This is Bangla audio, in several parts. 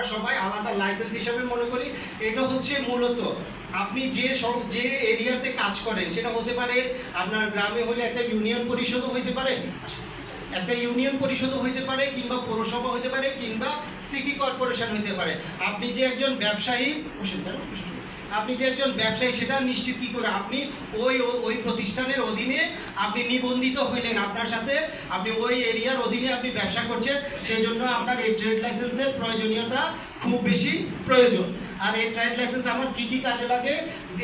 আমরা সবাই আলাদা লাইসেন্স হিসাবে মনে করি, এটা হচ্ছে মূলত আপনি যে যে এরিয়াতে কাজ করেন, সেটা হতে পারে আপনার গ্রামে হলে একটা ইউনিয়ন পরিষদও হইতে পারে, একটা ইউনিয়ন পরিষদও হইতে পারে, কিংবা পৌরসভা হইতে পারে, কিংবা সিটি কর্পোরেশন হইতে পারে আপনি যে একজন ব্যবসায়ী। আপনি যে একজন ব্যবসায়ী, সেটা নিশ্চিত কি করে আপনি ওই ওই প্রতিষ্ঠানের আপনি নিবন্ধিত হইলেন আপনার সাথে, আপনি ওই এরিয়ার অধীনে আপনি ব্যবসা করছেন সেই জন্য আপনার এই ট্রেড লাইসেন্সের প্রয়োজনীয়তা খুব বেশি প্রয়োজন। আর এই ট্রেড লাইসেন্স আমার কী কী কাজে লাগে?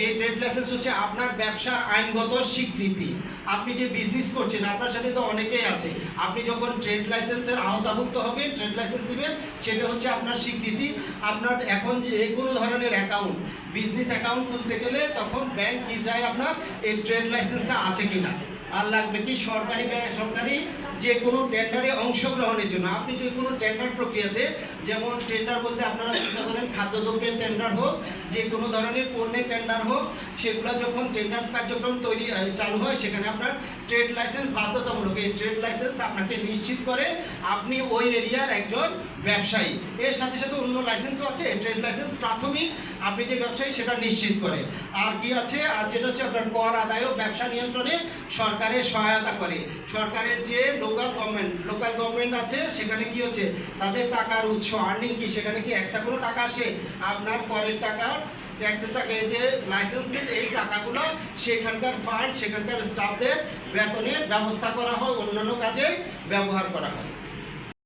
এই ট্রেড লাইসেন্স হচ্ছে আপনার ব্যবসার আইনগত স্বীকৃতি। আপনি যে বিজনেস করছেন, আপনার সাথে তো অনেকেই আছে। আপনি যখন ট্রেড লাইসেন্সের আওতাভুক্ত হবেন ট্রেড লাইসেন্স দিবেন সেটা হচ্ছে আপনার স্বীকৃতি। আপনার এখন যে কোনো ধরনের অ্যাকাউন্ট বিজনেস অ্যাকাউন্ট খুলতে গেলে তখন ব্যাংক কি চায় আপনার? এই ট্রেড লাইসেন্সটা আছে কিনা? আর লাগবে কি সরকারি সরকারি যে কোনো টেন্ডারে অংশগ্রহণের জন্য। আপনি যে কোনো টেন্ডার প্রক্রিয়াতে, যেমন টেন্ডার বলতে আপনারা চিন্তা করেন খাদ্যদ্রব্যের টেন্ডার হোক, যে কোনো ধরনের পণ্যের টেন্ডার হোক, সেগুলো যখন টেন্ডার কার্যক্রম তৈরি চালু হয়, সেখানে আপনার ট্রেড লাইসেন্স বাধ্যতামূলক এই ট্রেড লাইসেন্স আপনাকে নিশ্চিত করে আপনি ওই এরিয়ার একজন ব্যবসায়ী। এর সাথে সাথে অন্য লাইসেন্সও আছে ট্রেড লাইসেন্স প্রাথমিক আপনি যে ব্যবসায়ী সেটা নিশ্চিত করে। আর কি আছে? আর যেটা হচ্ছে আপনার কর আদায় ব্যবসা নিয়ন্ত্রণে সরকারের সহায়তা করে। সরকারের যে লোকাল গভর্নমেন্ট লোকাল গভর্নমেন্ট আছে, সেখানে কি হচ্ছে? তাদের টাকার উৎস আর্নিং কি? সেখানে কি এক্সট্রা কোনো টাকা আসে? আপনার করের টাকা ট্যাক্সের টাকা এই যে লাইসেন্স দিন এই টাকাগুলো সেখানকার ফান্ড সেখানকার স্টাফদের বেতনের ব্যবস্থা করা হয়, অন্যান্য কাজে ব্যবহার করা হয়।